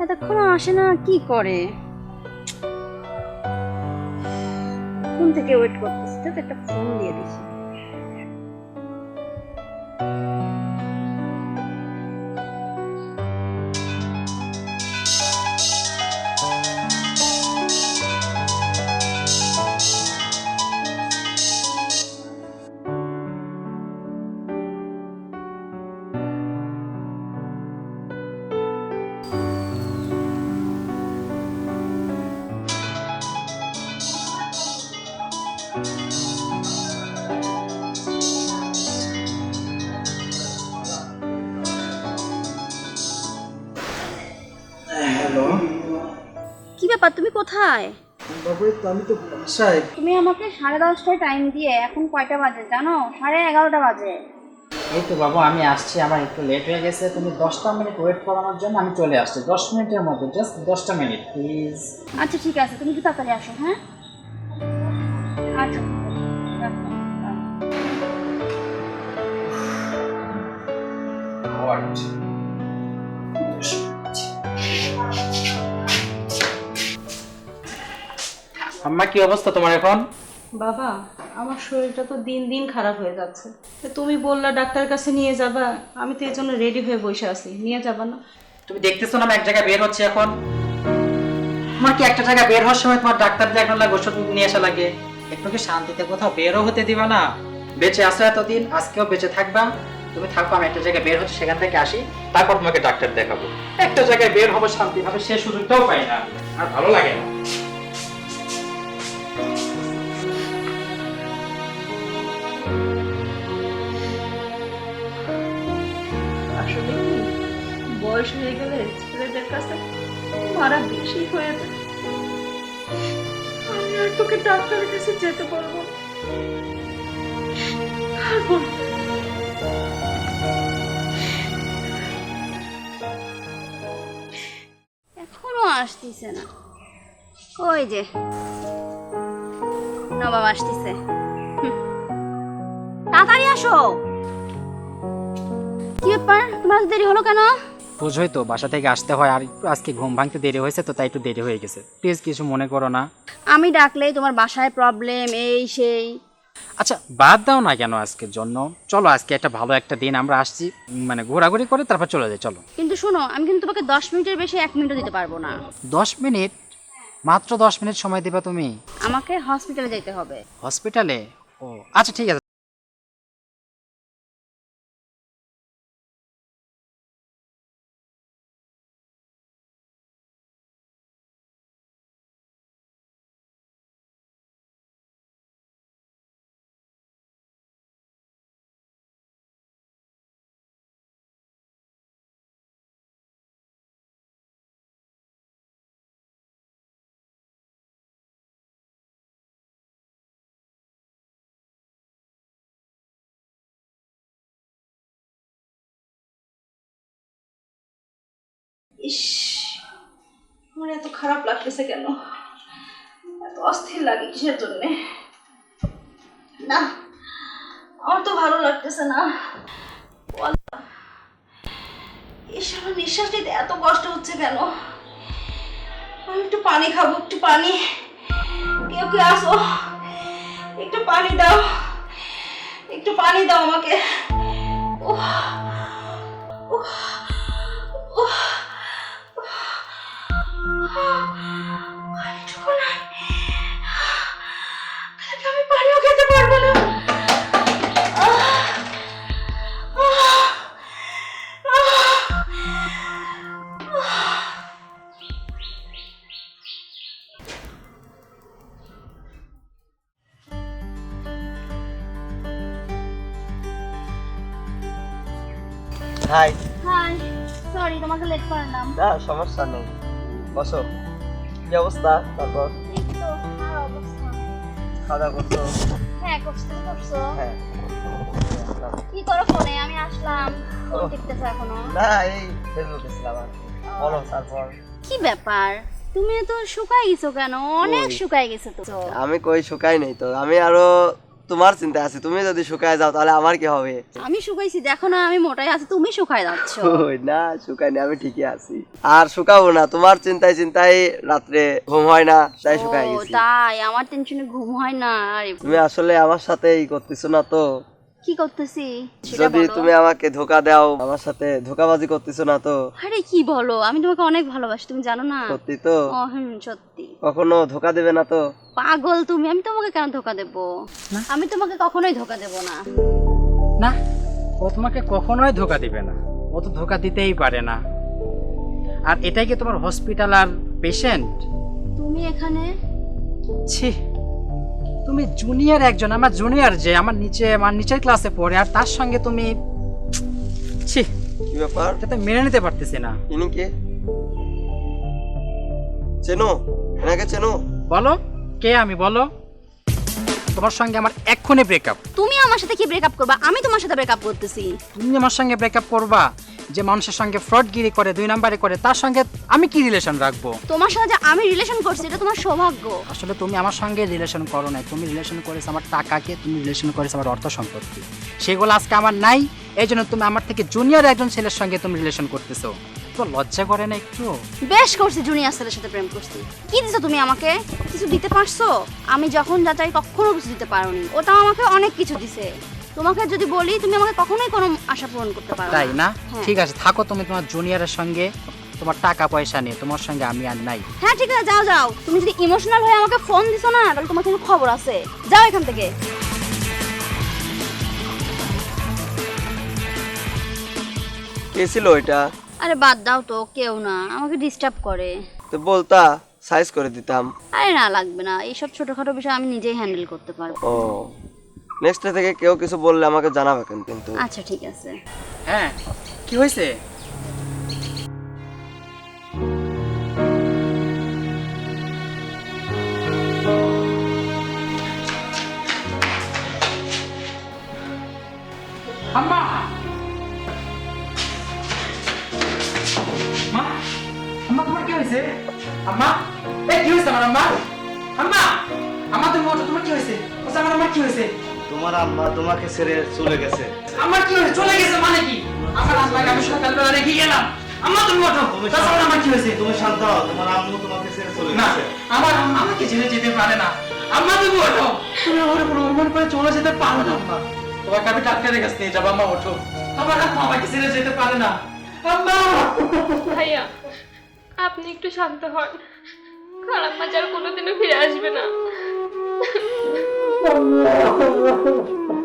এতক্ষণ আসে না কি করে? ফোন থেকে ওয়েট করতেছি তো একটা ফোন দিয়ে দিছি হ্যালো। কি ব্যাপার তুমি কোথায়? বাবু আমি তো বাসায়। তুমি আমাকে সাড়ে দশটায় টাইম দিয়ে এখন কয়টা বাজে জানো? সাড়ে এগারোটা বাজে। এই তো বাবু আমি আসছি আমার একটু লেট হয়ে গেছে। তুমি দশটা মিনিট ওয়েট করানোর জন্য আমি চলে আসছি। দশ মিনিটের মধ্যে জাস্ট দশটা মিনিট প্লিজ আচ্ছা ঠিক আছে তুমি একটু তাড়াতাড়ি আসো হ্যাঁ? আচ্ছা। আম্মা কি অবস্থা তোমার এখন? বাবা আমার শরীরটা তো দিন দিন খারাপ হয়ে যাচ্ছে। তো তুমি বললা ডাক্তারের কাছে নিয়ে যাবা আমি তো এর জন্য রেডি হয়ে বসে আছি। নিয়ে যাবা না। তুমি দেখতেছো না আমি এক জায়গায় বের হচ্ছে এখন? আমার কি একটা জায়গায় বের হওয়ার সময় তোমার ডাক্তার দেখানো লাগে ওষুধ নিয়ে আসা লাগে? একটু কি শান্তিতে কোথাও বেরও হতে দিবা না? বেঁচে আসো এতদিন, আজকেও বেঁচে থাকবা। তুমি থাকো, আমি একটা জায়গায় বের হচ্ছে, সেখান থেকে আসি। তারপর তোমাকে ডাক্তার দেখাবো। একটা জায়গায় বের হব শান্তিভাবে, সে সুযোগটাও পাই না। আর ভালো লাগে না। বয়স হয়ে গেলে ছেলেদের কাছে মারা বেশি হয়ে যায়। আর তোকে ডাক্তারের কাছে যেতে পারব। এখনও আসতেছে না। ওই যে। নবাব আসতেছে। তাড়াতাড়ি আসো। কি ব্যাপার? তোমার দেরি হলো কেন? বুঝোই তো বাসা থেকে আসতে হয় আর আজকে ঘুম ভাঙতে দেরি হয়েছে তো তাই একটু দেরি হয়ে গেছে। প্লিজ কিছু মনে করো না। আমি ডাকলেই তোমার বাসায় প্রবলেম এই সেই। আচ্ছা বাদ দাও না কেন আজকের জন্য। চলো আজকে একটা ভালো একটা দিন আমরা আসছি মানে ঘোরাঘুরি করে তারপর চলে যাই চলো। কিন্তু শোনো আমি কিন্তু তোমাকে দশ মিনিটের বেশি এক মিনিটও দিতে পারব না। দশ মিনিট? মাত্র দশ মিনিট সময় দেবা তুমি? আমাকে হসপিটালে যেতে হবে। হসপিটালে ও আচ্ছা ঠিক আছে ইস আমার এত খারাপ লাগতেছে কেন? এত অস্থির লাগে কিসের জন্যে? না আমার তো ভালো লাগতেছে না। আমার নিঃশ্বাস নিতে এত কষ্ট হচ্ছে কেন? আমি একটু পানি খাব একটু পানি। কেউ কেউ আসো। একটু পানি দাও। একটু পানি দাও আমাকে। উহ, উহ, উহ। হাই হাই সরি তোমাকে লেট করলাম। না সমস্যা নেই। বসো। কি অবস্থা? তারপর? খাওয়া দাওয়া করছ? হ্যাঁ করছ করছ? হ্যাঁ। কি করো ফোনে? আমি আসলাম। ফোন টিপতেছো এখনও। না এই ফেসবুকে ছিলাম আর বলো তারপর? কি ব্যাপার? তুমি তো শুকাই গেছো কেন? অনেক শুকাই গেছো তো। আমি কই শুকাই নাই তো। আমি আরও তোমার চিন্তা আছে তুমি যদি শুকায় যাও তাহলে আমার কি হবে? আমি শুকাইছি দেখো না আমি মোটাই আছি তুমি শুকায় যাচ্ছ। ওই না শুকাইনি আমি ঠিকই আছি। আর শুকাবো না তোমার চিন্তায় চিন্তায় রাত্রে ঘুম হয় না তাই শুকাই ও গেছি। তাই আমার টেনশনে ঘুম হয় না আরে তুমি আসলে আমার সাথেই করতেছো না তো? কি করতেছি? যদি তুমি আমাকে ধোকা দাও আমার সাথে ধোকাবাজি করতেছো না তো? আরে কি বলো? আমি তোমাকে অনেক ভালোবাসি তুমি জানো না? সত্যি তো? হুম সত্যি। কখনো ধোকা দেবে না তো? পাগল তুমি আমি তোমাকে কেন ধোকা দেব? আমি তোমাকে কখনোই ধোকা দেব না। না ও তোমাকে কখনোই ধোকা দিবে না। ও তো ধোকা দিতেই পারে না। আর এটাই কি তোমার হসপিটাল আর পেশেন্ট তুমি এখানে? ছি। তুমি জুনিয়র একজন আমার জুনিয়র যে আমার নিচে আমার নিচের ক্লাসে পড়ে আর তার সঙ্গে তুমি ছি কি ব্যাপার? এটা মেনে নিতে পারতেছি না। ইনি কে? চেনো? এনাকে চেনো? বলো কে আমি বলো। তোমার সঙ্গে আমার এক্ষুনি ব্রেকআপ তুমি আমার সাথে কি ব্রেকআপ করবা? আমি তোমার সাথে ব্রেকআপ করতেছি। তুমি আমার সঙ্গে ব্রেকআপ করবা? যে মানুষের সঙ্গে ফ্রড ফ্রডগিরি করে দুই নাম্বারে করে তার সঙ্গে আমি কি রিলেশন রাখব? তোমার সাথে যে আমি রিলেশন করছি এটা তোমার সৌভাগ্য। আসলে তুমি আমার সঙ্গে রিলেশন করো না তুমি রিলেশন করেছ আমার টাকাকে তুমি রিলেশন করেছ আমার অর্থ সম্পত্তি। সেগুলো আজকে আমার নাই এই জন্য তুমি আমার থেকে জুনিয়র একজন ছেলের সঙ্গে তুমি রিলেশন করতেছো। তো লজ্জা করে না একটু? বেশ করছি জুনিয়র ছেলের সাথে প্রেম করছি। কি দিছো তুমি আমাকে? কিছু দিতে পারছ? আমি যখন যা চাই কখনো কিছু দিতে পারোনি। ওটা আমাকে অনেক কিছু দিছে। তোমাকে যদি বলি তুমি আমাকে কখনোই কোনো আশা পূরণ করতে পারো তাই না? হ্যাঁ। ঠিক আছে থাকো তুমি তোমার জুনিয়রের সঙ্গে। তোমার টাকা পয়সা নিয়ে তোমার সঙ্গে আমি আর নাই। হ্যাঁ ঠিক আছে যাও যাও। তুমি যদি ইমোশনাল হয়ে আমাকে ফোন দিছো না তাহলে তোমার কিন্তু খবর আছে। যাও এখান থেকে। কে ছিল এটা আরে বাদ দাও তো কেউ না। আমাকে ডিস্টার্ব করে। তো বলতা সাইজ করে দিতাম। আরে না লাগবে না। এইসব ছোটখাটো বিষয় আমি নিজেই হ্যান্ডেল করতে পারব। ও। নেক্সট থেকে কেউ কিছু বললে আমাকে জানাবে কিন্তু। কিন্তু আচ্ছা ঠিক আছে। হ্যাঁ কি হয়েছে? আম্মা মা আম্মা তোমার কি হয়েছে? আম্মা এই কি হয়েছে আমার আম্মা আম্মা আম্মা তুমি তোমার কি হয়েছে? বলছে আমার আম্মা কি হয়েছে? তোমার আম্মা তোমাকে ছেড়ে চলে গেছে। আমার কি হয়েছে? চলে গেছে মানে কি? আমার আম্মাকে আমি সকালবেলা রেখে গেলাম। আম্মা তুমি ওঠো তাছাড়া আমার কি হয়েছে তুমি শান্ত হও। তোমার আম্মু তোমাকে ছেড়ে চলে না গেছে। আমার আম্মা আমাকে ছেড়ে যেতে পারে না। আম্মা তুমি ওঠো তুমি আমার উপর অভিমান করে চলে যেতে পারো না আম্মা। তোমাকে আমি ডাক্তারের কাছে নিয়ে যাব আম্মা ওঠো। আমার আম্মা আমাকে ছেড়ে যেতে পারে না। আম্মা! ভাইয়া আপনি একটু শান্ত হন। খারাপ মাছ আর কোনোদিনও ফিরে আসবে না। ハハハハ!